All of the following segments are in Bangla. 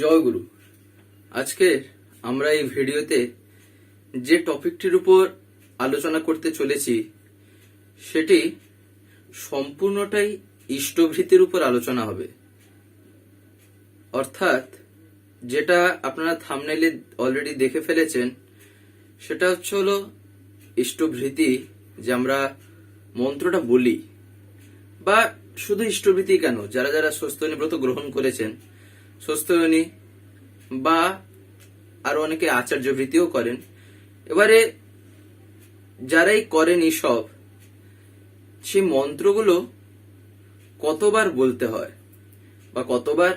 জয় গুরু আজকে আমরা এই ভিডিওতে যে টপিকটির উপর আলোচনা করতে চলেছি, সেটি সম্পূর্ণটাই ইষ্টভৃতির উপর আলোচনা হবে। অর্থাৎ যেটা আপনারা থামনেলে অলরেডি দেখে ফেলেছেন, সেটা হচ্ছে হলো ইষ্টভৃতি যে আমরা মন্ত্রটা বলি। বা শুধু ইষ্টভৃতি কেন, যারা যারা স্বস্তিনী ব্রত গ্রহণ করেছেন স্বস্তিনী বা আরও অনেকে আচার্য ভৃতিও করেন। এবারে যারাই করেন সব সেই মন্ত্রগুলো কতবার বলতে হয় বা কতবার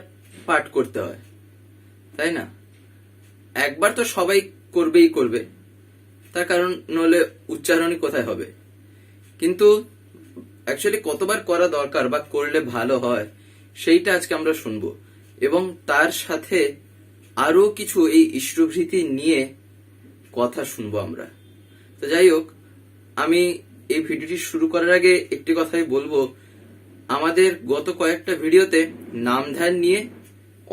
পাঠ করতে হয়, তাই না? একবার তো সবাই করবেই করবে, তার কারণ নলে উচ্চারণই কোথায় হবে? কিন্তু অ্যাকচুয়ালি কতবার করা দরকার বা করলে ভালো হয়, সেইটা আজকে আমরা শুনব। এবং তার সাথে আরও কিছু এই ইষ্টভৃতি নিয়ে কথা শুনব আমরা। তো যাই হোক, আমি এই ভিডিওটি শুরু করার আগে একটি কথাই বলব। আমাদের গত কয়েকটা ভিডিওতে নাম ধ্যান নিয়ে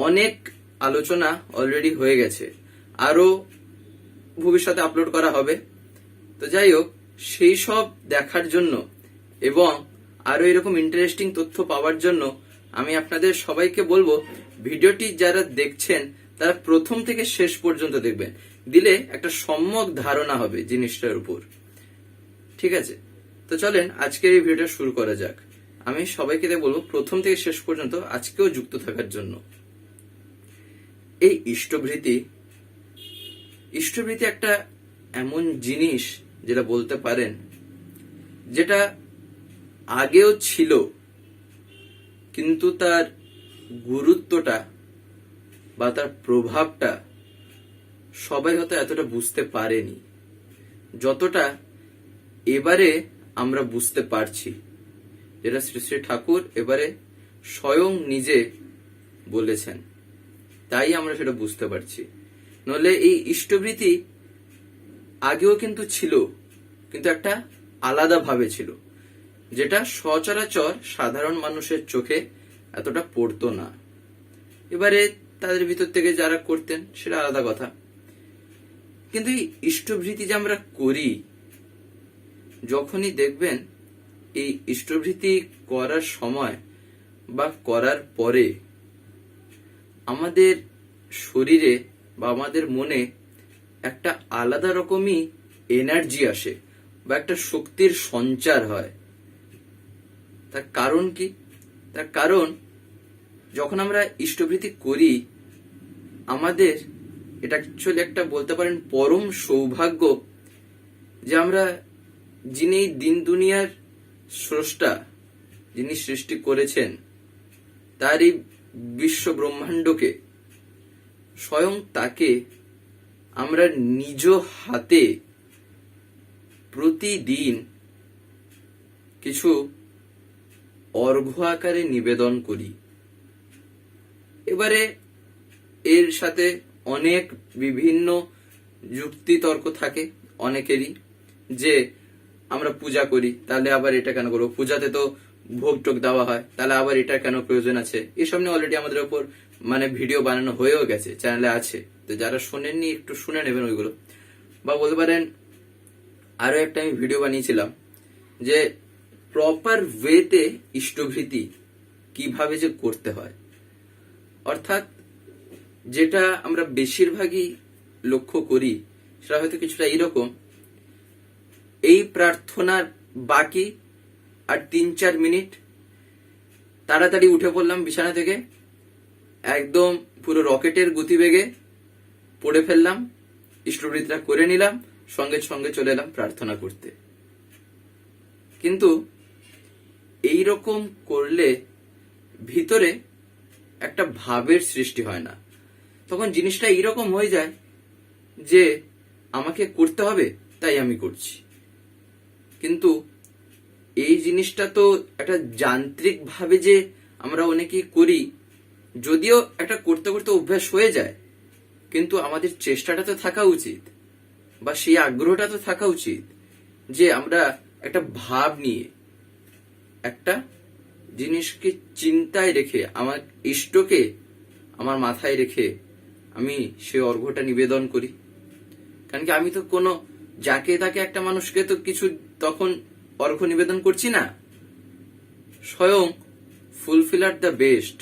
অনেক আলোচনা অলরেডি হয়ে গেছে। আরও ভবিষ্যতে আপলোড করা হবে। তো যাই হোক, সেই সব দেখার জন্য এবং আরও এরকম ইন্টারেস্টিং তথ্য পাওয়ার জন্য আমি আপনাদের সবাইকে বলব ভিডিওটি যারা দেখছেন, তারা প্রথম থেকে শেষ পর্যন্ত দেখবেন। দিলে একটা সম্যক ধারণা হবে জিনিসটার উপর। ঠিক আছে? তো চলেন, আজকের এই ভিডিওটা শুরু করা যাক। আমি সবাইকে বলব, প্রথম থেকে শেষ পর্যন্ত আজকেও যুক্ত থাকার জন্য। এই ইষ্টভৃতি ইষ্টভৃতি একটা এমন জিনিস যেটা বলতে পারেন, যেটা আগেও ছিল, কিন্তু তার গুরুত্বটা বা তার প্রভাবটা সবাই হয়তো এতটা বুঝতে পারেনি। যতটা এবারে আমরা বুঝতে পারছি। যেটা শ্রী শ্রী ঠাকুর এবারে স্বয়ং নিজে বলেছেন। তাই আমরা সেটা বুঝতে পারছি। নলে এই ইষ্টভৃতি আগেও কিন্তু ছিল, কিন্তু একটা আলাদা ভাবে ছিল। যেটা সচরাচর সাধারণ মানুষের চোখে এতটা পড়তো না। এবারে তাদের ভিতর থেকে যারা করতেন, সেটা আলাদা কথা। কিন্তু এই ইষ্টভৃতি যে আমরা করি, যখনই দেখবেন এই ইষ্টভৃতি করার সময় বা করার পরে আমাদের শরীরে বা আমাদের মনে একটা আলাদা রকমই এনার্জি আসে বা একটা শক্তির সঞ্চার হয়। তার কারণ কি? তার কারণ যখন আমরা ইষ্টভৃতি করি, আমাদের এটা অ্যাকচুয়ালি একটা বলতে পারেন পরম সৌভাগ্য যে আমরা যিনি দিন দুনিয়ার স্রষ্টা, যিনি সৃষ্টি করেছেন তার এই বিশ্ব ব্রহ্মাণ্ডকে, স্বয়ং তাকে আমরা নিজ হাতে প্রতিদিন কিছু অর্ঘ্য আকারে নিবেদন করি। এবারে এর সাথে অনেক বিভিন্ন যুক্তি তর্ক থাকে অনেকেরই, যে আমরা পূজা করি, তাহলে আবার এটা কেন করব? পূজাতে তো ভোগ টোক দেওয়া হয়, তাহলে আবার এটা কেন প্রয়োজন আছে? এসব নিয়ে অলরেডি আমাদের উপর মানে ভিডিও বানানো হয়েও গেছে চ্যানেলে আছে। তো যারা শোনেননি, একটু শুনে নেবেন ওইগুলো। বা বলতে পারেন, আরও একটা আমি ভিডিও বানিয়েছিলাম, যে প্রপার ওয়েতে ইষ্টভৃতি কীভাবে যে করতে হয়। অর্থাৎ যেটা আমরা বেশিরভাগই লক্ষ্য করি, সেটা হয়তো কিছুটা এইরকম। এই প্রার্থনার বাকি আর তিন চার মিনিট তাড়াতাড়ি উঠে পড়লাম বিছানা থেকে। একদম পুরো রকেটের গতিবেগে পড়ে ফেললাম ইষ্টবৃত্তিটা করে নিলাম, সঙ্গে সঙ্গে চলে এলাম প্রার্থনা করতে। কিন্তু এই রকম করলে ভিতরে একটা ভাবের সৃষ্টি হয় না। তখন জিনিসটা এইরকম হয়ে যায় যে আমাকে করতে হবে, তাই আমি করছি। কিন্তু এই জিনিসটা তো একটা যান্ত্রিক ভাবে যে আমরা অনেকেই করি, যদিও একটা করতে করতে অভ্যাস হয়ে যায়, কিন্তু আমাদের চেষ্টাটা তো থাকা উচিত বা সেই আগ্রহটা তো থাকা উচিত যে আমরা একটা ভাব নিয়ে একটা জিনিসকে চিন্তায় রেখে, আমার ইষ্টকে আমার মাথায় রেখে আমি সে অর্ঘ্যটা নিবেদন করি। কারণ কি, আমি তো কোনো যাকে তাকে একটা মানুষকে তো কিছু তখন অর্ঘ্য নিবেদন করছি না। স্বয়ং ফুলফিলার দ্য বেস্ট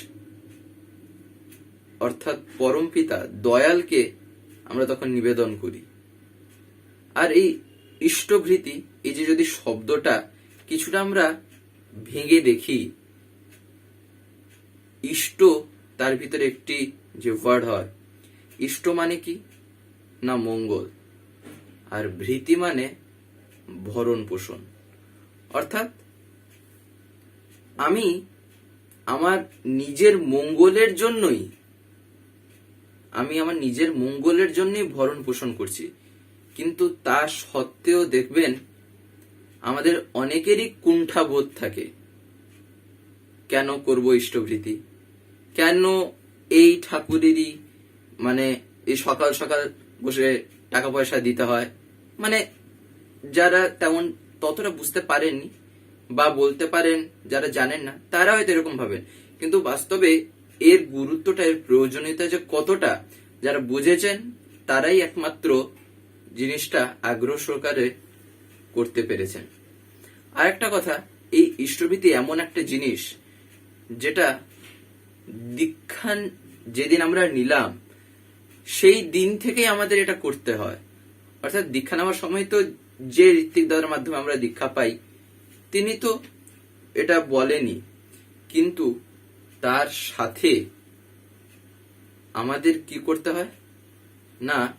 অর্থাৎ পরম পিতা দয়ালকে আমরা তখন নিবেদন করি। আর এই ইষ্টভৃতি, এই যে যদি শব্দটা কিছুটা আমরা ভেঙে দেখি ইষ্ট তার ভিতরে একটি যে ওয়ার্ড হয়। ইষ্ট মানে কি? না মঙ্গল। আর ভৃতি মানে ভরণ পোষণ। অর্থাৎ আমি আমার নিজের মঙ্গলের জন্যই, আমি আমার নিজের মঙ্গলের জন্যই ভরণ পোষণ করছি। কিন্তু তা সত্ত্বেও দেখবেন আমাদের অনেকেরই কুণ্ঠাবোধ থাকে। কেন করব ইষ্টভৃতি? কেন এই ঠাকুরেরই মানে এই সকাল সকাল বসে টাকা পয়সা দিতে হয়? মানে যারা তেমন ততটা বুঝতে পারেননি বা বলতে পারেন, যারা জানেন না, তারা হয়তো এরকম ভাবেন। কিন্তু বাস্তবে এর গুরুত্বটা, এর প্রয়োজনীয়তা যে কতটা, যারা বুঝেছেন, তারাই একমাত্র জিনিসটা আগ্রহ সহকারে করতে পেরেছেন। আর একটা কথা, এই ইষ্টভীতি এমন একটা জিনিস যেটা দীক্ষা যেদিন আমরা নিলাম, সেই দিন থেকেই আমাদের এটা করতে হয়। অর্থাৎ দীক্ষা নেওয়ার সময় তো যে ঋত্বিক দ্বারার মাধ্যমে আমরা দীক্ষা পাই, তিনি তো এটা বলেনি। কিন্তু তার সাথে আমাদের কি করতে হয়? না,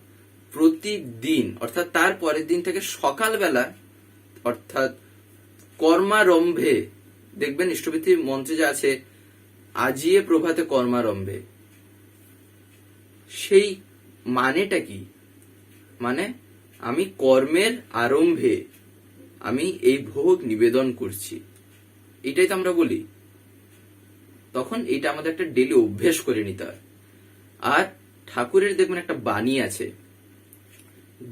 প্রতিদিন, অর্থাৎ তার পরের দিন থেকে সকালবেলা, অর্থাৎ কর্মারম্ভে দেখবেন ইষ্টভীতি মন্ত্রে যে আছে, আজিয়ে প্রভাতে কর্মারম্ভে। সেই মানেটা কি? মানে আমি কর্মের আরম্ভে আমি এই ভোগ নিবেদন করছি। এটাই তো আমরা বলি। তখন এটা আমাদের একটা ডেলি অভ্যেস করে নিতে হয়। আর ঠাকুরের দেখবেন একটা বাণী আছে,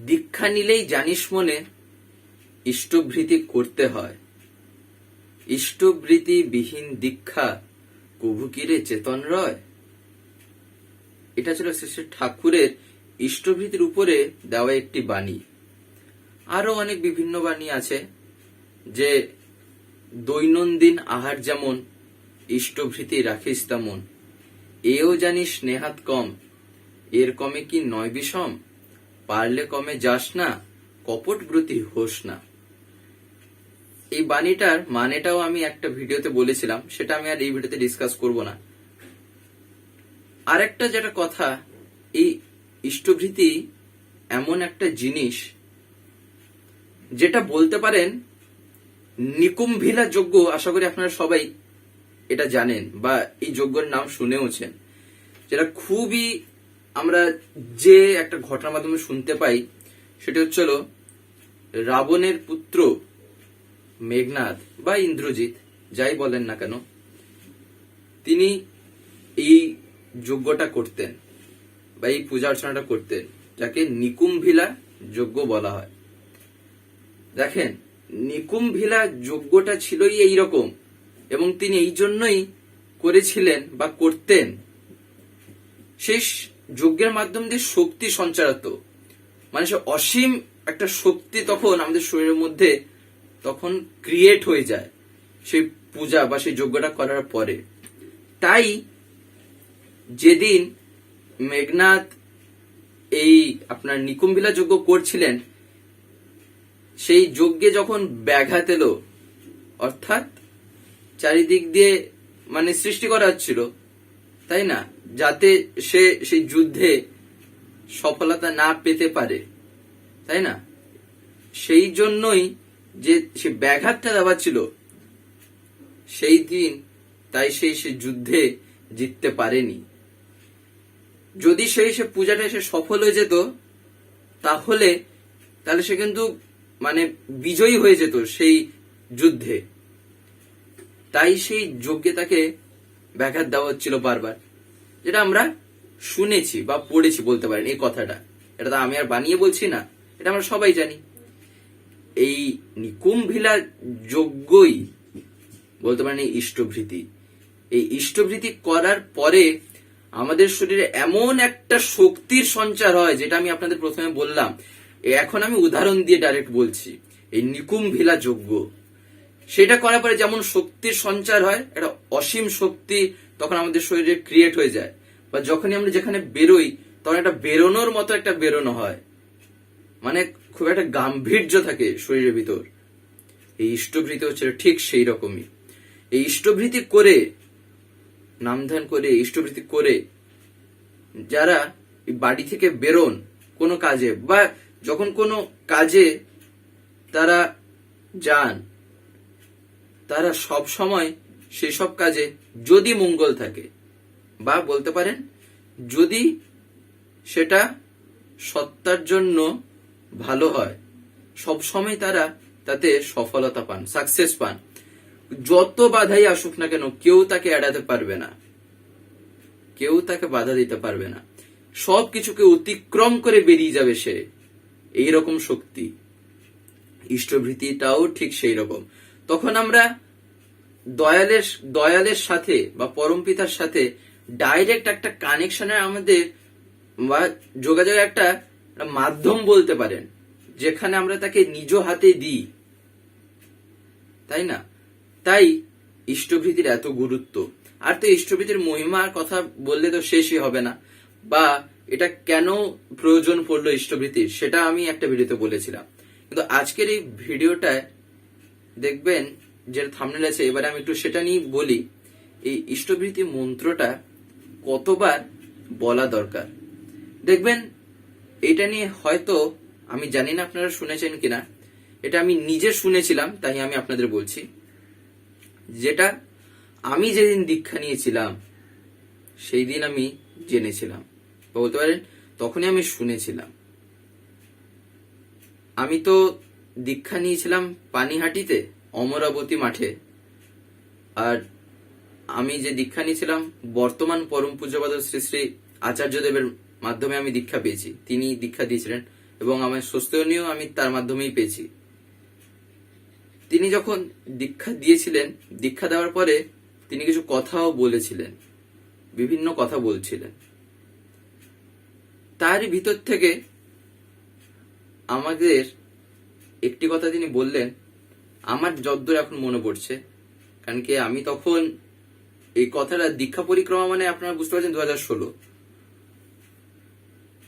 দীক্ষা নিলেই জানিস মনে ইষ্টভৃতি করতে হয়। ইষ্টবৃতি বিহীন দীক্ষা কভুকিরে চেতন রয়? এটা ছিল শ্রী ঠাকুরের ইষ্টভৃতির উপরে দেওয়া একটি বাণী। আরও অনেক বিভিন্ন বাণী আছে, যে দৈনন্দিন আহার যেমন, ইষ্টভৃতি রাখিস তেমন। এও জানিস নেহাত কম, এর কমে কি নয় বিষম? পারলে কমে যাস না কপট ব্রতি হোস না। এই বাণীটার মানেটাও আমি একটা ভিডিওতে বলেছিলাম, সেটা আমি আর এই ভিডিওতে ডিসকাস করব না। আরেকটা যেটা কথা, এই ইষ্টভৃতি এমন একটা জিনিস যেটা বলতে পারেন নিকুম্ভিলা যজ্ঞ আশা করি আপনারা সবাই এটা জানেন বা এই যজ্ঞের নাম শুনেওছেন, যেটা খুবই আমরা যে একটা ঘটনার মাধ্যমে শুনতে পাই, সেটা হচ্ছিল রাবণের পুত্র মেঘনাদ বা ইন্দ্রজিৎ, যাই বলেন না কেন, তিনি এই যজ্ঞটা করতেন বা এই পূজা অর্চনাটা করতেন, যাকে নিকুম্ভিলা যজ্ঞ বলা হয়। দেখেন, নিকুম্ভিলা যজ্ঞটা ছিলই এই রকম এবং তিনি এই জন্যই করেছিলেন বা করতেন। সেই যজ্ঞের মাধ্যম দিয়ে শক্তি সঞ্চার হতো মানে অসীম একটা শক্তি তখন আমাদের শরীরের মধ্যে তখন ক্রিয়েট হয়ে যায় সেই পূজা বা সেই যজ্ঞটা করার পরে। তাই যেদিন মেঘনাথ এই আপনার নিকুম্ভিলা যজ্ঞ করছিলেন, সেই যজ্ঞে যখন ব্যাঘাত এলো, অর্থাৎ চারিদিক দিয়ে মানে সৃষ্টি করা হচ্ছিল, তাই না? যাতে সে সেই যুদ্ধে সফলতা না পেতে পারে, তাই না? সেই জন্যই যে সে ব্যাঘাতটা দেওয়া ছিল, সেই দিন, তাই সেই সে যুদ্ধে জিততে পারেনি। যদি সেই সে পূজাটা সে সফল হয়ে যেত, তাহলে তাহলে সে কিন্তু মানে বিজয়ী হয়ে যেত সেই যুদ্ধে। তাই সেই যজ্ঞে তাকে ব্যাঘাত দেওয়া হচ্ছিল বারবার। যেটা আমরা শুনেছি বা পড়েছি, বলতে পারেন, এই কথাটা। এটা তো আমি আর বানিয়ে বলছি না, এটা আমরা সবাই জানি। এই নিকুম্ভিলা যজ্ঞই বলতে পারেন এই ইষ্টভৃতি। এই ইষ্টভৃতি করার পরে আমাদের শরীরে এমন একটা শক্তির সঞ্চার হয়, যেটা আমি আপনাদের প্রথমে বললাম। এখন আমি উদাহরণ দিয়ে ডাইরেক্ট বলছি, এই নিকুম্ভিলা যজ্ঞ সেটা করার পরে যেমন শক্তির সঞ্চার হয়, একটা অসীম শক্তি তখন আমাদের শরীরে ক্রিয়েট হয়ে যায়। বা যখনই আমরা যেখানে বেরোই, তখন একটা বেরোনোর মতো একটা বেরোনো হয়। মানে খুব একটা গাম্ভীর্য থাকে শরীরের ভিতর। এই ইষ্টভৃতি হচ্ছে ঠিক সেই রকমই। এই ইষ্টভৃতি করে নাম ধ্যান করে ইষ্টভৃতি করে যারা বাড়ি থেকে বেরোন কোনো কাজে বা যখন কোনো কাজে তারা যান, তারা সব সময় সেই সব কাজে যদি মঙ্গল থাকে বা বলতে পারেন যদি সেটা সত্তার জন্য ভালো হয়। সব সময় তারা তাতে সফলতা পান সাকসেস পান। যত বাধাই আসুক না কেন, কেউ তাকে এড়াতে পারবে না। কেউ তাকে বাধা দিতে পারবে না। সব কিছুকে অতিক্রম করে বেরিয়ে যাবে সে। এই রকম শক্তি। ইষ্টভৃতিটাও ঠিক সেই রকম তখন আমরা দয়ালের দয়ালের সাথে বা পরমপিতার সাথে ডাইরেক্ট একটা কানেকশনের আমাদের বা যোগাযোগের একটা একটা মাধ্যম বলতে পারেন, যেখানে আমরা তাকে নিজ হাতে দিই। তাই না? তাই ইষ্টভৃতির এত গুরুত্ব। আর তো ইষ্টভৃতির মহিমার কথা বললে তো শেষই হবে না। বা এটা কেন প্রয়োজন পড়ল ইষ্টভৃতির সেটা আমি একটা ভিডিওতে বলেছিলাম। কিন্তু আজকের এই ভিডিওটায় দেখবেন যে থামনেল আছে, এবারে আমি একটু সেটা নিয়ে বলি। এই ইষ্টভৃতি মন্ত্রটা কতবার বলা দরকার? দেখবেন এটা নিয়ে হয়তো আমি জানি না আপনারা শুনেছেন কিনা। এটা আমি নিজে শুনেছিলাম, তাই আমি আপনাদের বলছি। যেটা আমি যেদিন দীক্ষা নিয়েছিলাম, সেই দিন আমি জেনেছিলাম। বলতে পারেন, তখনই আমি শুনেছিলাম। আমি তো দীক্ষা নিয়েছিলাম পানিহাটিতে, অমরাবতী মাঠে। আর আমি যে দীক্ষা নিয়েছিলাম, বর্তমান পরম পূজ্যপাদ শ্রী শ্রী আচার্যদেবের মাধ্যমে আমি দীক্ষা পেয়েছি। তিনি দীক্ষা দিয়েছিলেন এবং আমার স্বস্তিনীয় আমি তার মাধ্যমেই পেয়েছি। তিনি যখন দীক্ষা দিয়েছিলেন, দীক্ষা দেওয়ার পরে তিনি কিছু কথাও বলেছিলেন, বিভিন্ন কথা বলছিলেন। তারই ভিতর থেকে আমাদের একটি কথা তিনি বললেন, আমার যদ্দূর এখন মনে পড়ছে। কারণ কি আমি তখন এই কথাটা দীক্ষা পরিক্রমা মানে আপনারা বুঝতে পারছেন দু হাজার ষোলো।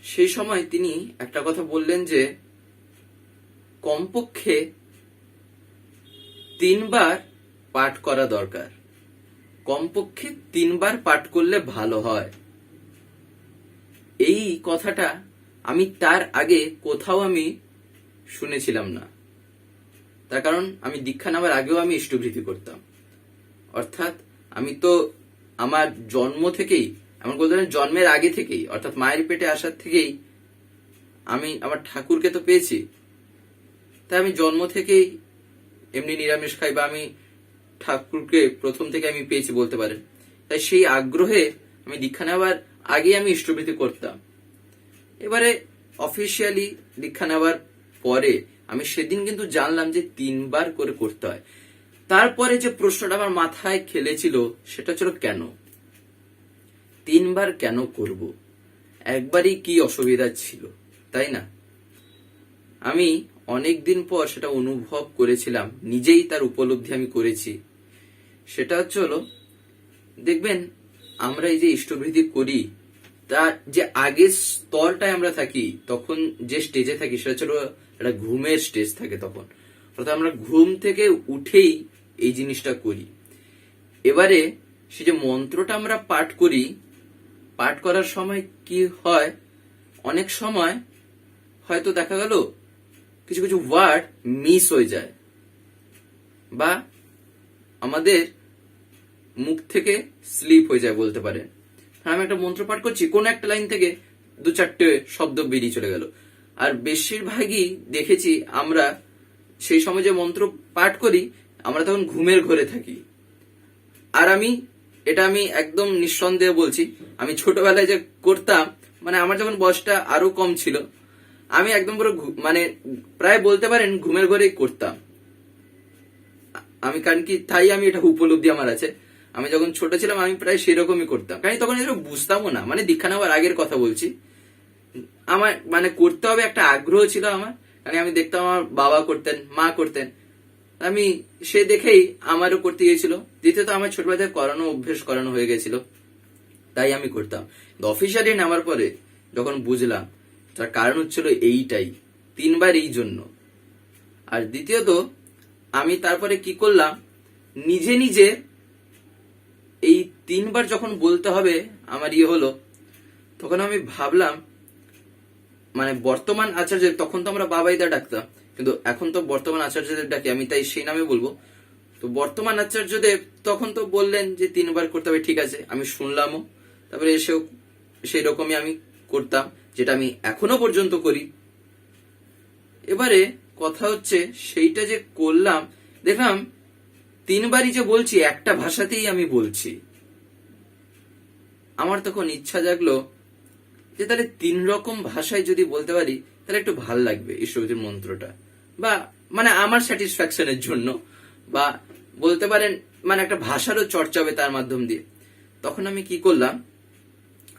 সেই সময় তিনি একটা কথা বললেন যে, কমপক্ষে তিনবার পাঠ করা দরকার। কমপক্ষে তিনবার পাঠ করলে ভালো হয়। এই কথাটা আমি তার আগে কোথাও আমি শুনেছিলাম না। তার কারণ আমি দীক্ষা নেওয়ার আগেও আমি ইষ্টভৃতি করতাম। অর্থাৎ আমি তো আমার জন্ম থেকেই এমন বলতে পারেন জন্মের আগে থেকেই, অর্থাৎ মায়ের পেটে আসার থেকেই আমি আমার ঠাকুরকে তো পেয়েছি। তাই আমি জন্ম থেকেই এমনি নিরামিষ খাই বা আমি ঠাকুরকে প্রথম থেকে আমি পেয়েছি বলতে পারেন। তাই সেই আগ্রহে আমি দীক্ষা নেওয়ার আগে আমি ইষ্টভৃতি করতাম। এবারে অফিসিয়ালি দীক্ষা নেওয়ার পরে আমি সেদিন কিন্তু জানলাম যে তিনবার করে করতে হয়। তারপরে যে প্রশ্নটা আমার মাথায় খেলেছিল, সেটা ছিল কেন? তিনবার কেন করব? একবারই কি অসুবিধা ছিল, তাই না? আমি অনেক দিন পর সেটা অনুভব করেছিলাম, নিজেই তার উপলব্ধি আমি করেছি। সেটা হচ্ছে হলো, দেখবেন আমরা এই যে ইষ্টভৃতি করি, তার যে আগের স্তরটায় আমরা থাকি, তখন যে স্টেজে থাকি, সেটা ছিল একটা ঘুমের স্টেজ থাকে তখন। অর্থাৎ আমরা ঘুম থেকে উঠেই এই জিনিসটা করি। এবারে সে যে মন্ত্রটা আমরা পাঠ করি পাঠ করার সময় কি হয়? অনেক সময় হয়তো দেখা গেল কিছু কিছু ওয়ার্ড মিস হয়ে যায় বা আমাদের মুখ থেকে স্লিপ হয়ে যায় বলতে পারেন। আমি একটা মন্ত্র পাঠ করছি, কোন একটা লাইন থেকে দু চারটে শব্দ বেরিয়ে চলে গেল। আর বেশিরভাগই দেখেছি আমরা সেই সময় যে মন্ত্র পাঠ করি, আমরা তখন ঘুমের ঘরে থাকি। আর আমি এটা আমি একদম নিঃসন্দেহে বলছি। আমি ছোটবেলায় যে করতাম মানে আমার যখন বয়সটা আরও কম ছিল, আমি একদম পুরো মানে প্রায় বলতে পারেন ঘুমের ঘরেই করতাম। আমি কারণ কি, তাই আমি এটা উপলব্ধি আমার আছে। আমি যখন ছোট ছিলাম, আমি প্রায় সেরকমই করতাম। কারণ তখন এগুলো বুঝতামও না। মানে দীক্ষা নেওয়ার আগের কথা বলছি। আমার মানে করতে হবে একটা আগ্রহ ছিল আমার। কারণ আমি দেখতাম আমার বাবা করতেন, মা করতেন। আমি সে দেখেই আমারও করতে গিয়েছিল দ্বিতীয়ত আমার ছোটবেলা থেকে করানো অভ্যেস করানো হয়ে গেছিল। তাই আমি করতাম। অফিসিয়ালি নামার পরে যখন বুঝলাম, তার কারণ হচ্ছিল এইটাই, তিনবার এই জন্য। আর দ্বিতীয়ত, আমি তারপরে কি করলাম, নিজে নিজে এই তিনবার যখন বলতে হবে, আমার ইয়ে হলো, তখন আমি ভাবলাম মানে বর্তমান আচার্য তখন তো আমরা বাবাইদা ডাকতাম কিন্তু এখন তো বর্তমান আচার্যদের ডাকি আমি তাই সেই নামে বলব। তো বর্তমান আচার্যদেব তখন তো বললেন যে তিনবার করতে হবে, ঠিক আছে, আমি শুনলামও। তারপরে এসেও সেই রকমই আমি করতাম, যেটা আমি এখনও পর্যন্ত করি। এবারে কথা হচ্ছে সেইটা যে করলাম, দেখলাম তিনবারই যে বলছি, একটা ভাষাতেই আমি বলছি। আমার তখন ইচ্ছা জাগলো যে তাহলে তিন রকম ভাষায় যদি বলতে পারি, তাহলে একটু ভালো লাগবে ঈশ্বরজির মন্ত্রটা। বা মানে আমার স্যাটিসফ্যাকশনের জন্য, বা বলতে পারেন মানে একটা ভাষারও চর্চা হবে তার মাধ্যম দিয়ে। তখন আমি কি করলাম,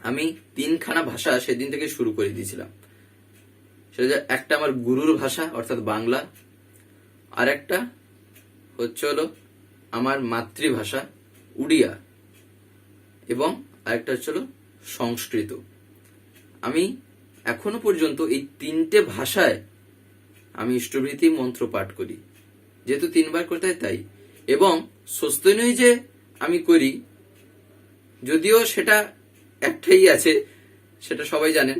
আমি তিনখানা ভাষা সেদিন থেকে শুরু করে দিয়েছিলাম। সেটা একটা আমার গুরুর ভাষা, অর্থাৎ বাংলা আর একটা হচ্ছে হলো আমার মাতৃভাষা, উড়িয়া, এবং আরেকটা হচ্ছে হলো সংস্কৃত। আমি এখনও পর্যন্ত এই তিনটে ভাষায় আমি ইষ্টভৃতি মন্ত্র পাঠ করি। যেহেতু তিনবার হয় তাই। এবং স্বস্তিনই যে আমি করি, যদিও সেটা একটাই আছে, সেটা সবাই জানেন।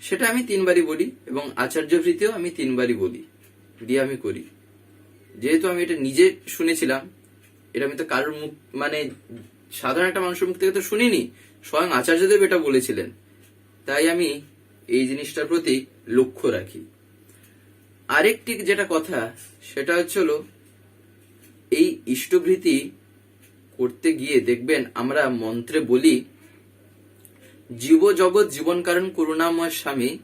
সেটা আমি তিনবারই বলি এবং আচার্য ভৃতিও আমি তিনবারই বলি, দিয়ে আমি করি। যেহেতু আমি এটা নিজে শুনেছিলাম, এটা আমি তো কারোর মুখ মানে সাধারণ একটা মানুষের মুখ থেকে তো শুনিনি, স্বয়ং আচার্যদেব এটা বলেছিলেন। তাই আমি এই জিনিসটার প্রতি লক্ষ্য রাখি। আরেকটি যেটা কথা, সেটা হচ্ছে হলো, এই ইষ্টভৃতি করতে গিয়ে দেখবেন আমরা মন্ত্রে বলি জীব জগৎ জীবন কারণ করুণাময় স্বামী,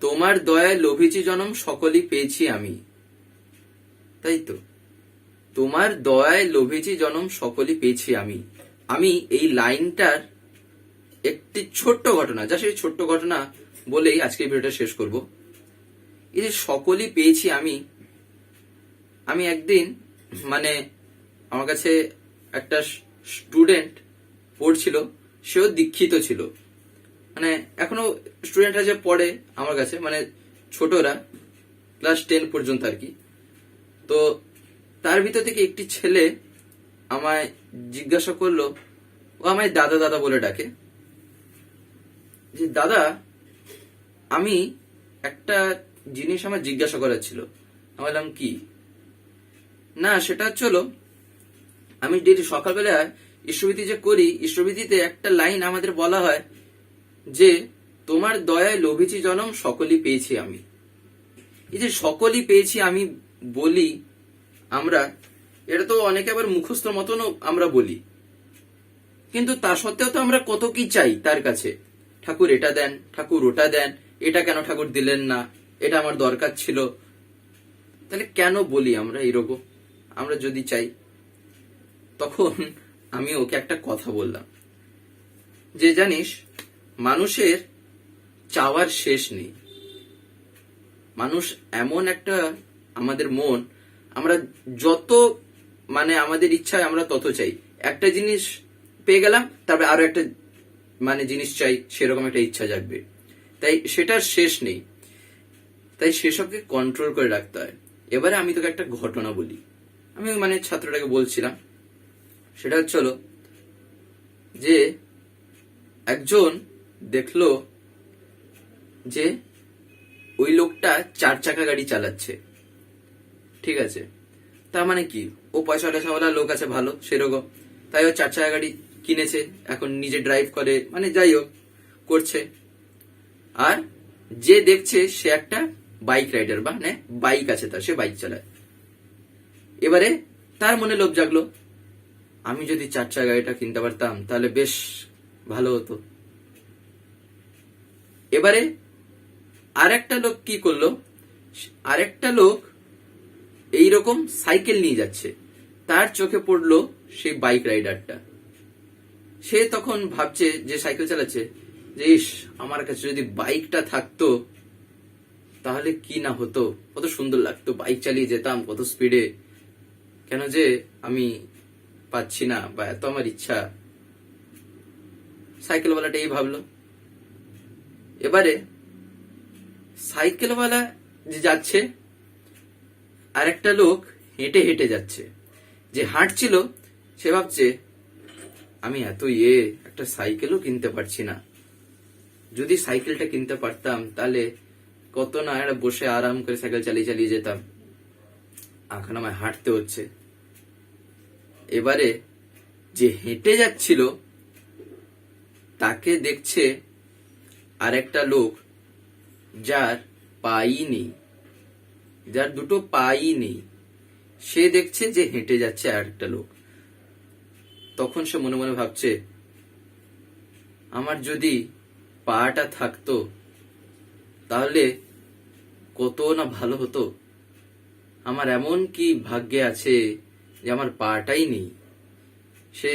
তোমার দয়ায় লোভেছি জনম সকলই পেয়েছি আমি। তাই তো? তোমার দয়ায় লোভেছি জনম সকলই পেয়েছি আমি। আমি এই লাইনটার একটি ছোট্ট ঘটনা, যা সেই ছোট্ট ঘটনা বলেই আজকে ভিডিওটা শেষ করব। যে সকলই পেয়েছি আমি আমি একদিন মানে আমার কাছে একটা স্টুডেন্ট পড়ছিল, সেও দীক্ষিত ছিল। মানে এখনও স্টুডেন্টরা যে পড়ে আমার কাছে মানে ছোটরা ক্লাস টেন পর্যন্ত আর কি। তো তার ভিতর থেকে একটি ছেলে আমায় জিজ্ঞাসা করল, ও আমায় দাদা দাদা বলে ডাকে। যে, দাদা, আমি একটা জিনিস আমার জিজ্ঞাসা করার ছিল আমি বললাম কি? না, সেটা হলো আমি ডেলি সকালবেলায় ঈশ্বরবিধি যে করি, ঈশ্বরবিধিতে একটা লাইন আমাদের বলা হয় যে, তোমার দয়ায় লোভেছি জনম সকলই পেয়েছি আমি। এই যে সকলই পেয়েছি আমি বলি আমরা, এটা তো অনেকে আবার মুখস্থ মতনও আমরা বলি। কিন্তু তা সত্ত্বেও তো আমরা কত কি চাই তার কাছে? ঠাকুর এটা দেন, ঠাকুর ওটা দেন, এটা কেন ঠাকুর দিলেন না? এটা আমার দরকার ছিল। তাহলে কেন বলি আমরা এরকম আমরা যদি চাই, তখন আমি ওকে একটা কথা বললাম। যে জানিস, মানুষের চাওয়ার শেষ নেই। মানুষ এমন একটা আমাদের মন, আমরা যত মানে আমাদের ইচ্ছায় আমরা তত চাই। একটা জিনিস পেয়ে গেলাম, তারপরে আরও একটা মানে জিনিস চাই, সেরকম একটা ইচ্ছা জাগবে। তাই সেটার শেষ নেই। তাই সেসবকে কন্ট্রোল করে রাখতে হয়। এবারে আমি তোকে একটা ঘটনা বলি। আমি মানে ছাত্রটাকে বলছিলাম। সেটা হচ্ছে যে একজন দেখল যে ওই লোকটা চার চাকা গাড়ি চালাচ্ছে। ঠিক আছে? তার মানে কি? ও পয়সা টয়সাওয়ালা লোক আছে, ভালো, সেরকম। তাই ও চার চাকা গাড়ি কিনেছে, এখন নিজে ড্রাইভ করে মানে যাই হোক, করছে। আর যে দেখছে সে একটা বাইক রাইডার বা মানে বাইক আছে তার, সে বাইক চালায়। এবারে তার মনে লোভ জাগলো। আমি যদি চার চাকা গাড়িটা কিনতে পারতাম, তাহলে বেশ ভালো হতো। এবারে আরেকটা লোক কি করল? আরেকটা লোক এইরকম সাইকেল নিয়ে যাচ্ছে। তার চোখে পড়ল সেই বাইক রাইডারটা সে তখন ভাবছে, যে সাইকেল চালাচ্ছে, যে ইস, আমার কাছে যদি বাইকটা থাকতো তাহলে কি না হতো? কত সুন্দর লাগতো বাইক চালিয়ে যেতাম, কত স্পিডে কেন যে আমি পাচ্ছি না বা এত আমার ইচ্ছা। সাইকেলওয়ালাটা এই ভাবলো। এবারে সাইকেলওয়ালা যে যাচ্ছে আর একটা লোক হেঁটে হেঁটে যাচ্ছে। যে হাঁটছিল, সে ভাবছে, আমি এত ইয়ে একটা সাইকেলও কিনতে পারছি না। যদি সাইকেলটা কিনতে পারতাম, তাহলে কত না একটা বসে আরাম করে সাইকেল চালিয়ে চালিয়ে যেতাম। এখন আমায় হাঁটতে হচ্ছে। এবারে যে হেঁটে যাচ্ছিল, তাকে দেখছে আর একটা লোক যার পাই নেই। যার দুটো পাই নেই। সে দেখছে যে হেঁটে যাচ্ছে আর একটা লোক। তখন সে মনে মনে ভাবছে, আমার যদি পাটা থাকতো তাহলে কত না ভালো হতো? আমার এমন কি ভাগ্যে আছে যে আমার পাটাই নেই? সে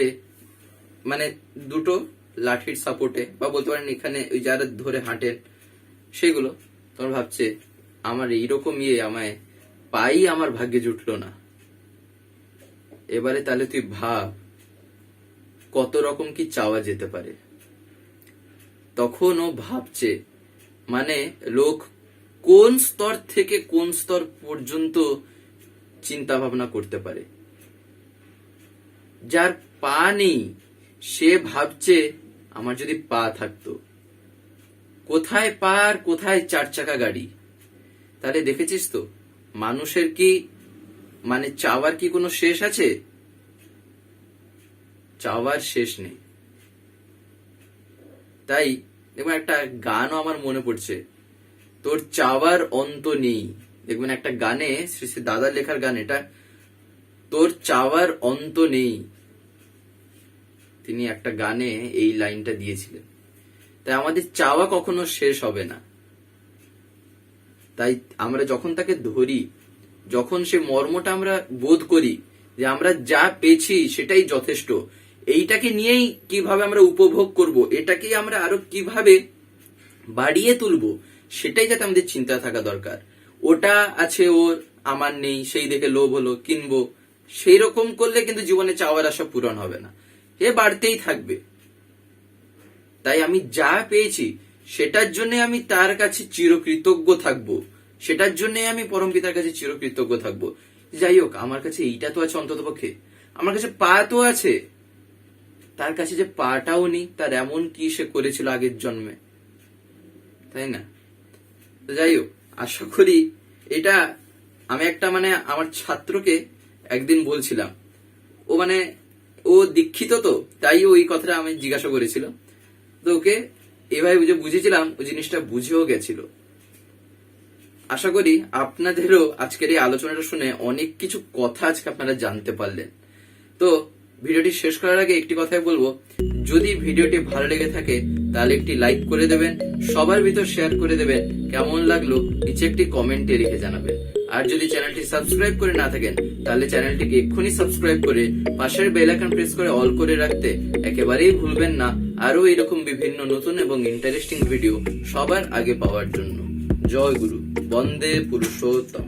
মানে দুটো লাঠির সাপোর্টে, বা বলতে পারেন এখানে ওই যারা ধরে হাঁটেন সেগুলো। তোমার ভাবছে, আমার এইরকম ইয়ে আমায় পাই, আমার ভাগ্যে জুটলো না। এবারে তাহলে তুই ভাব, কত রকম কি চাওয়া যেতে পারে? তখন ও ভাবছে মানে লোক কোন স্তর থেকে কোন স্তর পর্যন্ত চিন্তা ভাবনা করতে পারে। যার পা নেই সে ভাবছে, আমার যদি পা থাকতো। কোথায় পা আর কোথায় চার চাকা গাড়ি? তাহলে দেখেছিস তো, মানুষের কি মানে চাওয়ার কি কোনো শেষ আছে? চাওয়ার শেষ নেই। তাই দেখবেন একটা গানও আমার মনে পড়ছে। তোর চাওয়ার অন্ত নেই। দেখবেন, একটা গানে, শ্রী শ্রী দাদার লেখার গান এটা, তোর চাওয়ার অন্ত নেই। তিনি একটা গানে এই লাইনটা দিয়েছিলেন। তাই আমাদের চাওয়া কখনো শেষ হবে না। তাই আমরা যখন তাকে ধরি, যখন সে মর্মটা আমরা বোধ করি যে আমরা যা পেয়েছি সেটাই যথেষ্ট এইটাকে নিয়েই কীভাবে আমরা উপভোগ করব এটাকেই আমরা আরও কীভাবে বাড়িয়ে তুলবো, সেটাই যাতে আমাদের চিন্তা থাকা দরকার। ওটা আছে ওর, আমার নেই, সেই দেখে লোভ হলো, কিনবো। সেই রকম করলে কিন্তু জীবনে চাওয়ার আশা পূরণ হবে না। এ বাড়তেই থাকবে। তাই আমি যা পেয়েছি, সেটার জন্য আমি তার কাছে চিরকৃতজ্ঞ থাকব। সেটার জন্য আমি পরম পিতার কাছে চিরকৃতজ্ঞ থাকব। যাই হোক, আমার কাছে এইটা তো আছে অন্তত পক্ষে আমার কাছে পা তো আছে। তার কাছে যে পাটাও নেই, তার এমন কি সে করেছিল আগের জন্মে? তাই না? যাই হোক, আশা করি এটা আমি একটা মানে আমার ছাত্রকে একদিন বলছিলাম। ও মানে ও দীক্ষিত তো, তাই ওই কথাটা আমি জিজ্ঞাসা করেছিল। তো ওকে এভাবে বুঝে, বুঝেছিলাম ওই জিনিসটা বুঝেও গেছিল। আশা করি আপনাদেরও আজকের এই আলোচনাটা শুনে অনেক কিছু কথা আজকে আপনারা জানতে পারলেন। তো ভিডিওটি শেষ করার আগে একটি কথাই বলব। যদি ভিডিওটি ভালো লেগে থাকে, তাহলে একটি লাইক করে দেবেন, সবার ভিতর শেয়ার করে দেবেন, কেমন লাগল, নিচে একটি কমেন্টে লিখে জানাবেন। আর যদি চ্যানেলটি সাবস্ক্রাইব করে না থাকেন, তাহলে চ্যানেলটিকে এক্ষুনি সাবস্ক্রাইব করে পাশের বেল আইকন প্রেস করে অল করে রাখতে একেবারেই ভুলবেন না। আরও এরকম বিভিন্ন নতুন এবং ইন্টারেস্টিং ভিডিও সবার আগে পাওয়ার জন্য। জয় গুরু, বন্দে পুরুষোত্তম।